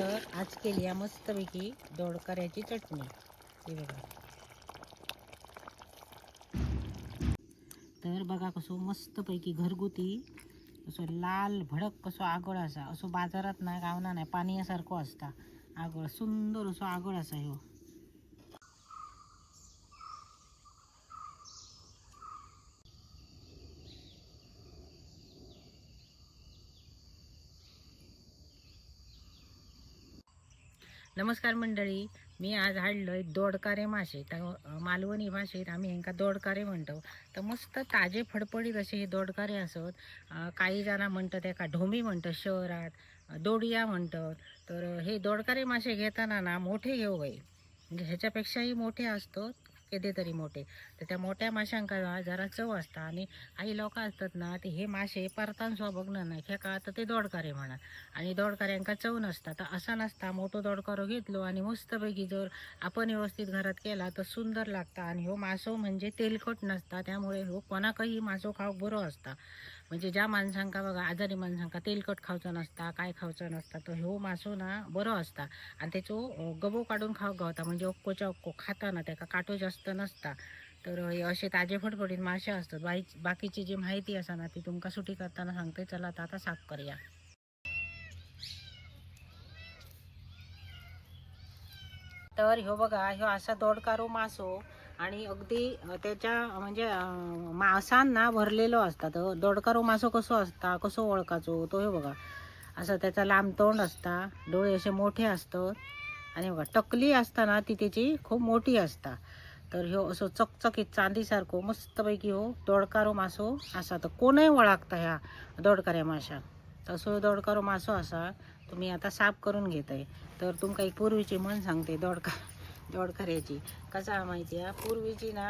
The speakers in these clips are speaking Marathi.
तर आज केली आहे मस्तपैकी दोडकऱ्याची चटणी. हे बघा. तर बघा कसं मस्तपैकी घरगुती असं लाल भडक कसो आगळ असा. असो बाजारात ना गावना नाही पाण्यासारखं असता. आगळ सुंदर असो आगळ असा ह्यो. नमस्कार मंडळी मी आज हाडलंय दोडकारे मासे. तर मालवणी भाषेत आम्ही हेंका दोडकारे म्हणतो. तर मस्त ताजे फडफडीत असे हे दोडकारे असत. काही जण म्हणतात एका ढोमी म्हणतात शहरात. दोडिया म्हणतात. तर हे दोडकारे मासे घेताना ना मोठे घेऊ बाई म्हणजे ह्याच्यापेक्षाही मोठे असतात. किती तरी मोठे. तर त्या मोठ्या माशांका जरा चव असता. आणि काही लोक असतात ना ते हे मासे परतान सुद्धा बघणार नाही खेका तर ते दोडकारे म्हणा. आणि दोडकाऱ्यांका चव नसता. तर असा नसता. मोठो दोडकारो घेतलो आणि मस्तपैकी जर आपण व्यवस्थित घरात केला तर सुंदर लागता. आणि ह्यो मासो म्हणजे तेलकट नसता. त्यामुळे हो कोणाकही मासो खाऊक बरो असता. म्हणजे ज्या माणसांका बघा आजारी माणसांका तेलकट खावचं नसता काय खावचं नसता तर ह्यो मासो ना बरो असता. आणि त्याचो गबो काढून खावंक गावता. म्हणजे ओक्कोच्या ओक्को खाताना त्याका काटो जास्त नसता. तर हे असे ताजे फटफटीत मासे असतात. बाई बाकीची जी माहिती असा ना ती तुमका सुटी करताना सांगते. चला आता आता साफ करूया. तर ह्यो बघा ह्यो असा दोडकारो मासो आणि अगदी त्याच्या म्हणजे अ, मांसान ना भरलेलो असता तर दोडकारो मासो कसो असता कसो ओळखाचो तो हे बघा. असं त्याचा लांब तोंड असता डोळे असे मोठे असतात आणि बघा टकली असताना ती त्याची खूप मोठी असता. तर ह्यो असो चकचकीत चांदीसारखो मस्तपैकी हो दोडकारो मासो असा. तर कोणय ओळखता ह्या दोडकाऱ्या माशा. तसो दोडकारो मासो असा तुम्ही आता साफ करून घेताय. तर तुमका एक पूर्वीची म्हण सांगते दोडका दोडखऱ्याची कसा माहिती आहे? पूर्वीची ना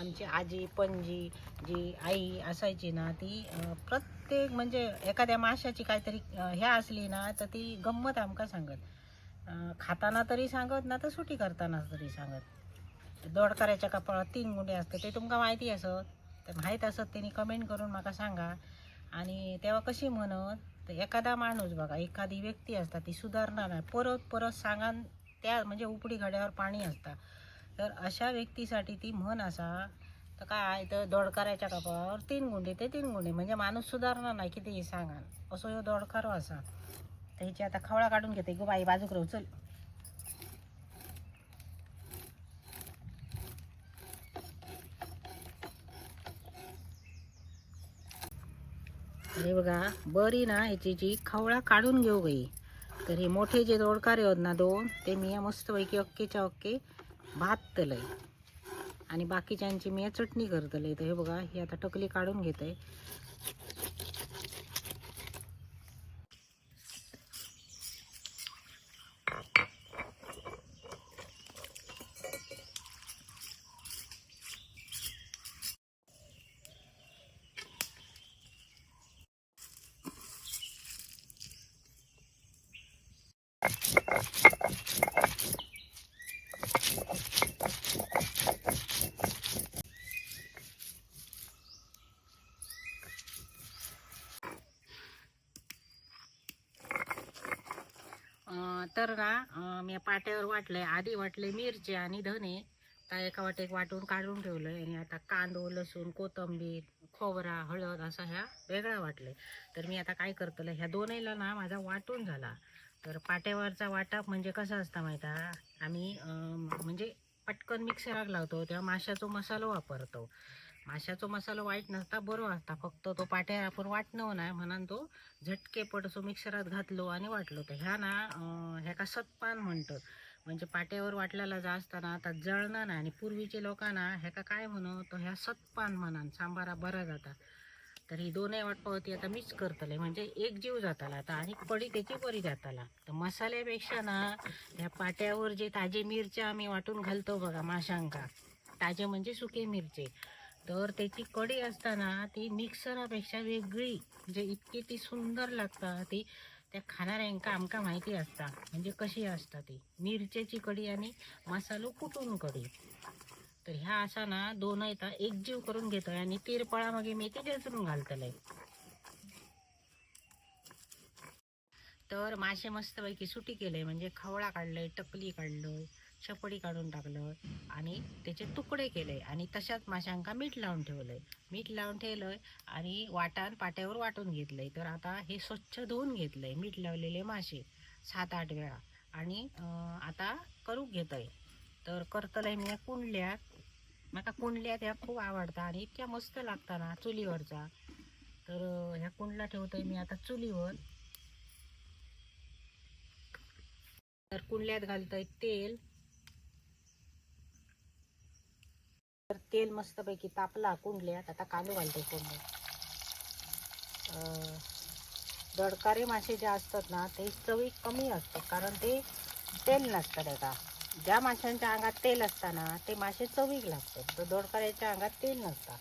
आमची आजी पणजी जी आई असायची ना ती प्रत्येक म्हणजे एखाद्या माशाची काहीतरी ह्या असली ना तर ती गंमत आमका सांगत? खाताना तरी सांगत ना तर सुटी करताना तरी सांगत. दोडकऱ्याच्या कपाळात तीन गुंडे असतात ते तुमका माहिती असत तर माहीत असत त्यांनी कमेंट करून म्हाका सांगा. आणि तेव्हा कशी म्हणत तर एखादा माणूस बघा एखादी व्यक्ती असता ती सुधारणार नाही. परत परत सांगान त्या म्हणजे उपडी घड्यावर पाणी असता. तर अशा व्यक्तीसाठी ती म्हण असा तर काय तर दोडकाराच्या कापावर तीन गुंडे ते तीन गुंडे म्हणजे माणूस सुधारणार नाही किती सांगान असो ह्यो दोडकारो असा. तर ह्याची आता खवळा काढून घेते. गो बाई बाजूक राहू चल हे बघा बरी ना ह्याची जी खवळा काढून घेऊ गई तर हे मोठे जे दोडकारे आहेत ना दोन ते मी या मस्तपैकी अक्केच्या अक्के भातलंय आणि बाकीच्यांची मी चटणी करतले तर हे बघा ही आता टकली काढून घेत आहे तर ना मी पाट्यावर वाटलंय आधी वाटले मिरची आणि धने. त्या एका वाटेक वाटून काढून ठेवलंय आणि आता कांदो लसूण कोथंबीर खोबरा हळद असा ह्या वेगळा वाटले तर मी आता काय करतलं ह्या दोन्हीला ना माझा वाटून झाला. तर पाट्यावरचा वाटाप म्हणजे कसा असता माहिती आम्ही म्हणजे पटकन मिक्सराक लावतो तेव्हा माशाचा मसालो वापरतो. माशाचा मसालो वाईट नसता बरो असता. फक्त तो पाट्यावर आपण वाटणं नाही म्हणून तो झटके पटसो मिक्सरात घातलो आणि वाटलो. तर ह्या ना ह्याका सतपान म्हणतात. म्हणजे पाट्यावर वाटलेला जा असताना आता जळणं नाही आणि पूर्वीचे लोकांना ह्याका काय म्हणू तर ह्या सतपान म्हणान. सांबारा बरा जाता. तर ही दोनही वाटपावती आता मीच करतले. म्हणजे एक जीव जाताला आता आणि कडी त्याची बरी जाताला. तर मसाल्यापेक्षा ना ह्या पाट्यावर जे ताजे मिरच्या आम्ही वाटून घालतो बघा माशांका. ताजे म्हणजे सुके मिरचे. तर त्याची कडी असताना ती मिक्सरापेक्षा वेगळी. म्हणजे इतकी ती सुंदर लागता. ती त्या खाणाऱ्यांका आमका माहिती असता. म्हणजे कशी असता ती? मिरच्याची कडी आणि मसालो कुटून कडी तर ह्या असा ना दोन येता एक जीव करून घेतोय आणि तिरपळा मागे मेथी ठेचून घालतलंय. तर मासे मस्तपैकी सुटी केले म्हणजे खवळा काढलंय टपली काढलंय शपडी काढून टाकलं आणि त्याचे तुकडे केले आणि तशाच माशांका मीठ लावून ठेवलंय. मीठ लावून ठेवलंय आणि वाटान पाट्यावर वाटून घेतलंय. तर आता हे स्वच्छ धुवून घेतलंय मीठ लावलेले मासे सात आठ वेळा. आणि आता करूक घेतोय. तर करतलंय मी कुंडल्यात. मला कुंडल्यात ह्या खूप आवडतात आणि इतक्या मस्त लागता ना चुलीवरच्या. तर ह्या कुंडला ठेवतोय मी आता चुलीवर. तर कुंडल्यात घालतोय तेल. तर तेल मस्तपैकी तापला कुंडल्यात आता कांदो घालतोय कुंडल्यात. दडकारे मासे जे असतात ना ते चवी कमी असतात कारण ते तेल नसतं त्याचा ज्या माशांच्या अंगात तेल असताना ते मासे चवीक लागतात. तर दोडकऱ्याच्या अंगात तेल नसतं.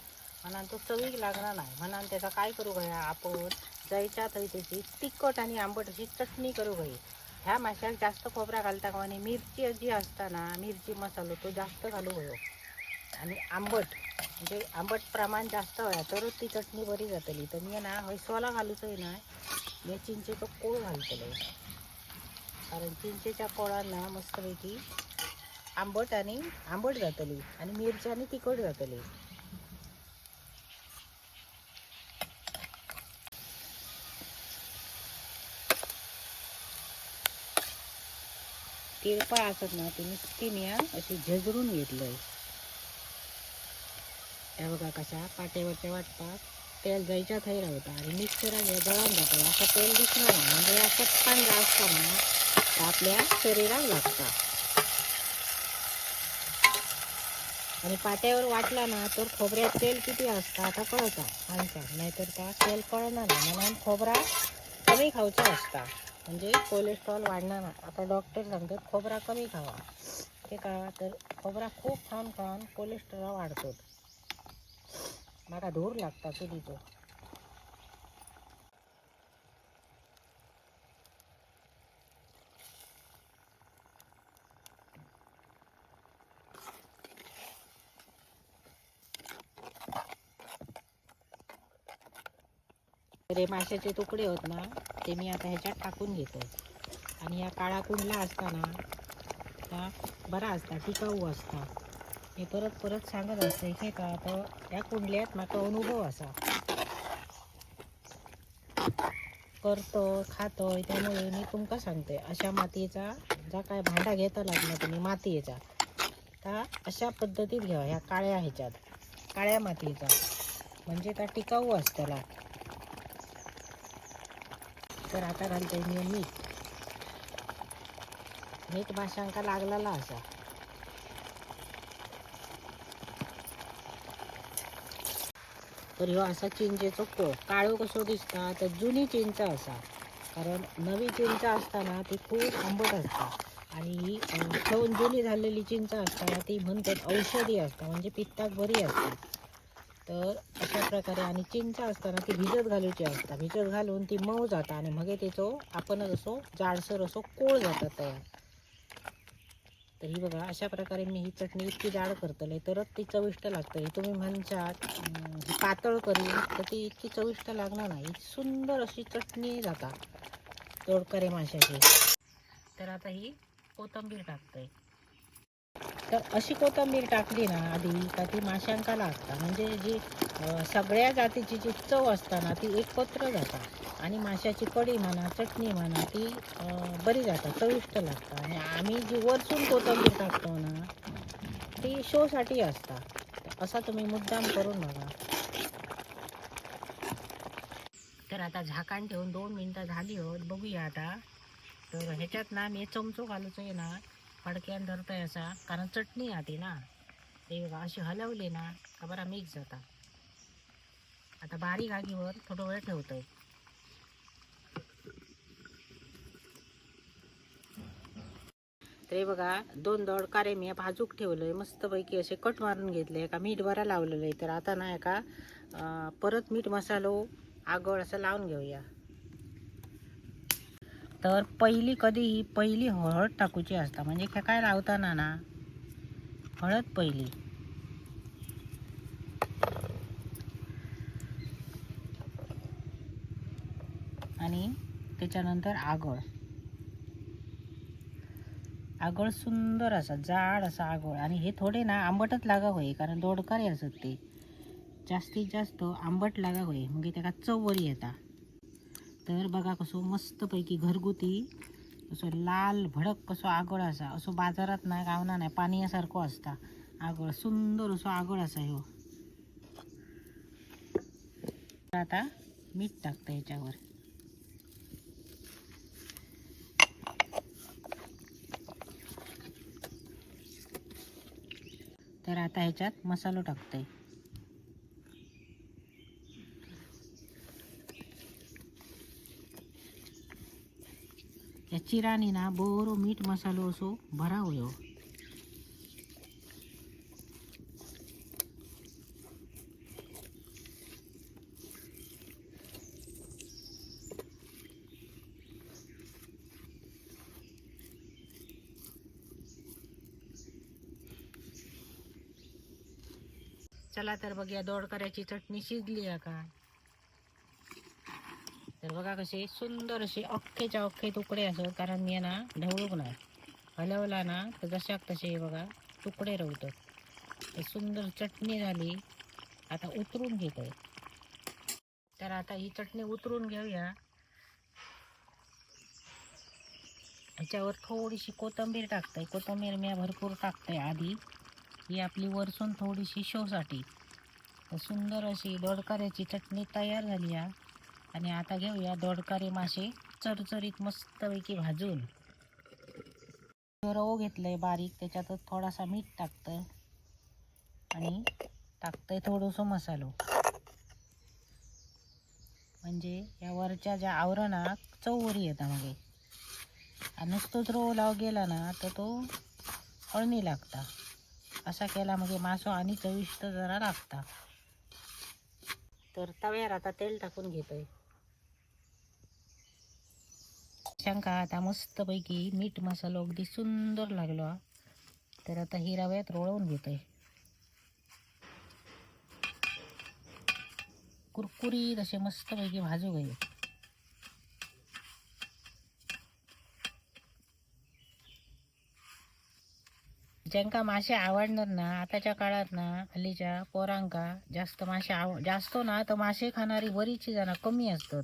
म्हणून तो चवीक लागणार नाही. म्हणून त्याचा काय करू गया? आपण जायच्या थंय त्याची तिखट आणि आंबट अशी चटणी करू गई. ह्या माशाक जास्त खोबरा घालता का आणि मिरची जी असताना मिरची मसालो तो जास्त घालू गयो. आणि आंबट म्हणजे आंबट प्रमाण जास्त व्हाय तरच ती चटणी बरी जातली. तर मी ना हैसवाला घालूचंय ना मी चिंचेचो कोळ घालतले. कारण चिंचेच्या कोळांना मस्तपैकी आंबट आणि आंबट जातली आणि मिरची आणि तिखट जातली. तिरपा असत ना ती नुसती मी अशी झजरून घेतलंय. त्या बघा कशा पाट्यावरच्या वाटपात तेल जायच्या थैरा होता आणि मिक्सरा घ्या जळून जातं. असं तेल दिसणार म्हणजे असं छान जास्त ना. आपल्या शरीरात लागतात. आणि पाट्यावर वाटला ना तर खोबऱ्यात तेल किती असतं आता कळतं. आमच्या नाहीतर त्या तेल कळणार नाही. म्हणून खोबरा कमी खाऊचा असता म्हणजे कोलेस्ट्रॉल वाढणार ना आता डॉक्टर सांगतात खोबरा कमी खावा. ते का तर खोबरा खूप खाऊन खाऊन कोलेस्ट्रॉल वाढतो. मला धूर लागता चुलीचो हो रे माशाचे तुकडे होत ना ते मी आता ह्याच्यात टाकून घेतो. आणि या काळा कुंडला असताना त्या बरा असता टिकाऊ असता. मी परत परत सांगत असते की का तर या कुंडल्यात म्हाका अनुभव असा. करतो खातोय त्यामुळे मी तुमका सांगते अशा मातीचा जा काय भांडा घेता लागला तुम्ही मातीचा. त्या अशा पद्धतीत घ्यावा ह्या काळ्या ह्याच्यात काळ्या मातीचा. म्हणजे त्या टिकाऊ असताला. तर आता घालते मी मीठ. मीठ माशांका लागलेला असा. तर ह्यो असा चिंचेचो कोळ. काळो कसो दिसता? तर जुनी चिंच असा. कारण नवी चिंच असताना ती खूप आंबट असता. आणि ही ठेवून जुनी झालेली चिंच असताना ती म्हणतात औषधी असता. म्हणजे पित्ताक बरी असते. तर अशा प्रकारे आणि चिंच असताना ती भिजत घालूची असता. भिजत घालून ती मऊ जाता आणि मग त्याचो आपणच असो जाडसर असो कोळ जाता तयार. तर ही बघा अशा प्रकारे मी ही चटणी इतकी जाड करतले तरच ती चविष्ट लागते. तुम्ही म्हणशात पातळ करी तर ती इतकी चविष्ट लागणार नाही. सुंदर अशी चटणी जाता तोडकरे माशाची. तर आता ही कोथंबीर टाकते. तर अशी कोथंबीर टाकली ना आधी का ती माशांका लागता म्हणजे जी सगळ्या जातीची जी चव असता ना ती एकत्र जाता. आणि माशाची कडी म्हणा चटणी म्हणा ती बरी जाता चविष्ट लागता. आणि आम्ही जी वरसून कोथंबीर टाकतो ना ती शोसाठी असता. असा तुम्ही मुद्दाम करून बघा. तर आता झाकण ठेवून दोन मिनटं झाली हो बघूया आता. तर ह्याच्यात ना मी चमचो घालूचो आहे ना फडक्यान धरतोय असा. कारण चटणी आधी ना. ते बघा अशी हलवली ना का बरा मिक्स जाता. आता बारीक आगीवर थोडा वेळ ठेवतोय. ते बघा दोन दोडकारे मी भाजूक ठेवलंय. मस्तपैकी असे कट मारून घेतले. का मीठ बरा लावलेलं आहे. तर आता ना का परत मीठ मसालो आगळ असं लावून घेऊया. तर पहिली कधीही पहिली हळद टाकूची असता. म्हणजे काय काय लावताना ना हळद पहिली. आणि त्याच्यानंतर आगळ. आगळ सुंदर असा जाड असा आगळ. आणि हे थोडे ना आंबटच लागा होय कारण दोडकारे असत ते जास्तीत जास्त आंबट लागा होय म्हणजे त्याला चव बरी येता. तर बघा कसो मस्तपैकी घरगुती असो लाल भडक कसो आगळ असा असो बाजारात नाही गावना नाही पाण्यासारखो असता. आगळ सुंदर असो आगळ असा ह्यो हो. आता मीठ टाकतं याच्यावर. तर आता ह्याच्यात मसालो टाकतोय. या चिराणी ना बोरो मीठ मसालो असो भरा होयो. चला तर बघूया दोडकऱ्याची चटणी शिजली आहे का? बघा कसे सुंदर असे अख्खेच्या अख्खे तुकडे असत कारण मी ना ढवळूक नाही. हलवला ना तर जशाक तसे बघा तुकडे रवतात. सुंदर चटणी झाली आता उतरून घेतो तर आता ही चटणी उतरून घेऊया. ह्याच्यावर थोडीशी कोथिंबीर टाकतंय. कोथिंबीर मी भरपूर टाकतंय आधी. ही आपली वरसून थोडीशी शोसाठी. सुंदर अशी दोडकाऱ्याची चटणी तयार झाली आहे आणि आता घेऊया दोडकारे मासे चरचरीत मस्तपैकी भाजून. रव घेतलंय बारीक त्याच्यातच थोडासा मीठ टाकतं आणि टाकतंय थोडंसं मसालो. म्हणजे या वरच्या ज्या आवरणात चवरी येतात मागे. आणि नुसतोच रव लाव गेला ना तर तो अळणी लागता. असा केला म्हणजे मासो आणि चविष्ट जरा लागता. तर तव्यावर आता तेल टाकून घेतोय. का आता मस्तपैकी मीठ मसालो अगदी सुंदर लागलो. हा. तर आता ही रव्यात रोळवून आहे कुरकुरीत असे मस्तपैकी भाजू गये ज्यांका मासे आवडणार ना आताच्या काळात ना हल्लीच्या पोरांका जास्त मासे आव जास्त ना तर मासे खाणारी बरीचशी जणं कमी असतात.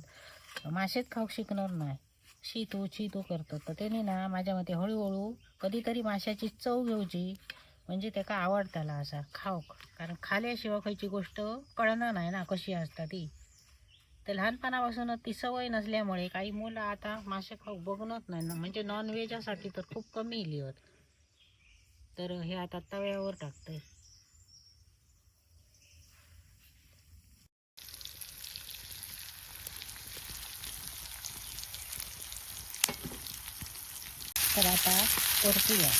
मासेच खाऊक शिकणार नाही. शितो शितो करतात. तर त्याने ना माझ्या मते हळूहळू कधीतरी माशाची चव घेऊची म्हणजे त्याका आवडताला असा खाऊक कारण खाल्याशिवाय खायची गोष्ट कळणार नाही ना कशी असता ती. तर लहानपणापासूनच ती सवय नसल्यामुळे काही मुलं आता मासे खाऊ बघणत नाही ना. म्हणजे नॉनव्हेजासाठी तर खूप कमी इली होत तर हे आता तव्यावर टाकतंय. तर आता परतूया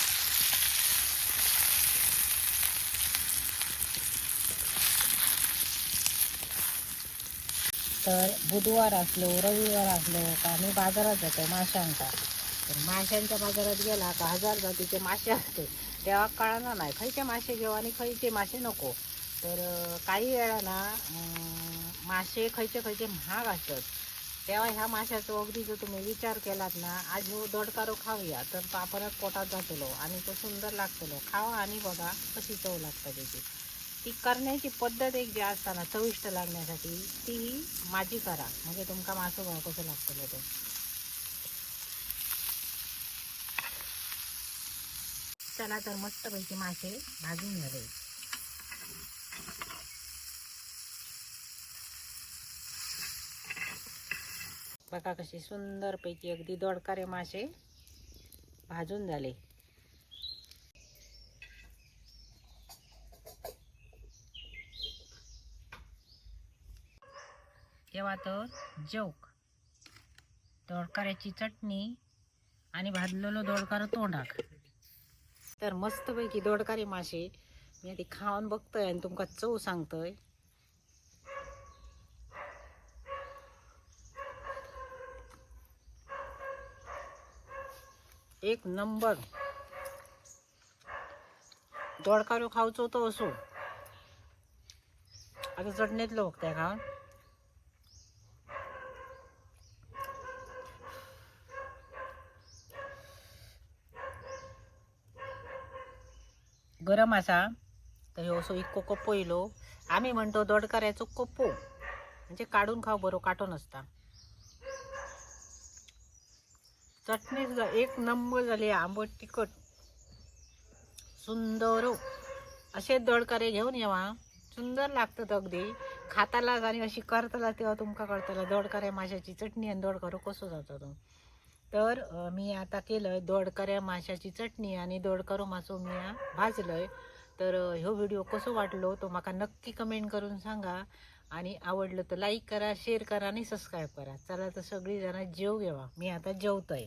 तर बुधवार असलो रविवार असलो का आम्ही बाजारात जातो माशांचा. तर माशांच्या बाजारात गेला का हजार जातीचे मासे असते. तेव्हा कळणार नाही खयचे मासे घेऊ आणि खयचे मासे नको. तर काही वेळा ना मासे खयचे खयचे महाग असतात. तेव्हा ह्या माशाचं अगदी जर तुम्ही विचार केलात ना आज हो दोडकारो खाऊया तर तो आपणच पोटात जातलो आणि तो सुंदर लागतलो. खावा आणि बघा कशी चव लागतं त्याची. ती करण्याची पद्धत एक जी असता ना चविष्ट लागण्यासाठी ती माझी करा. म्हणजे तुमका मासो बघा कसं लागतलो तो. चला तर मस्तपैकी मासे भाजून झाले. बघा सुंदर सुंदरपैकी अगदी दोडकारे मासे भाजून झाले. तेव्हा तर जोक दोडकाऱ्याची चटणी आणि भाजलेलो दोडकार तोंडाक. तर मस्तपैकी दोडकारे मासे मी आधी खाऊन बघतोय आणि तुमका चव सांगतोय. एक नंबर. दोडकारो खाऊचो तो असो. आता चटणीतलं बघताय खाऊन गरम असा तर ह्यो असो इतको कप्पो इलो आम्ही म्हणतो दोडकाऱ्याचो कप्पो. म्हणजे काढून खाऊ बरो काटून नसता. चटणी एक नंबर झाली आंबट तिखट. सुंदर हो. असे दडकारे घेऊन येवा. सुंदर लागतात अगदी. खाताला आणि अशी करताला तेव्हा तुमका कळतला दोडकऱ्या माशाची चटणी आणि दोडकारो कसो जाता तो. तर मी आता केलं दोडकऱ्या माशाची चटणी आणि दोडकारो मासो मी भाजलंय. तर ह्यो व्हिडिओ कसो वाटलो तो म्हाका नक्की कमेंट करून सांगा. आणि आवडलं तर लाईक करा शेअर करा आणि सबस्क्राईब करा. चला तर सगळी जण जेव घेवा. मी आता जेवतोय.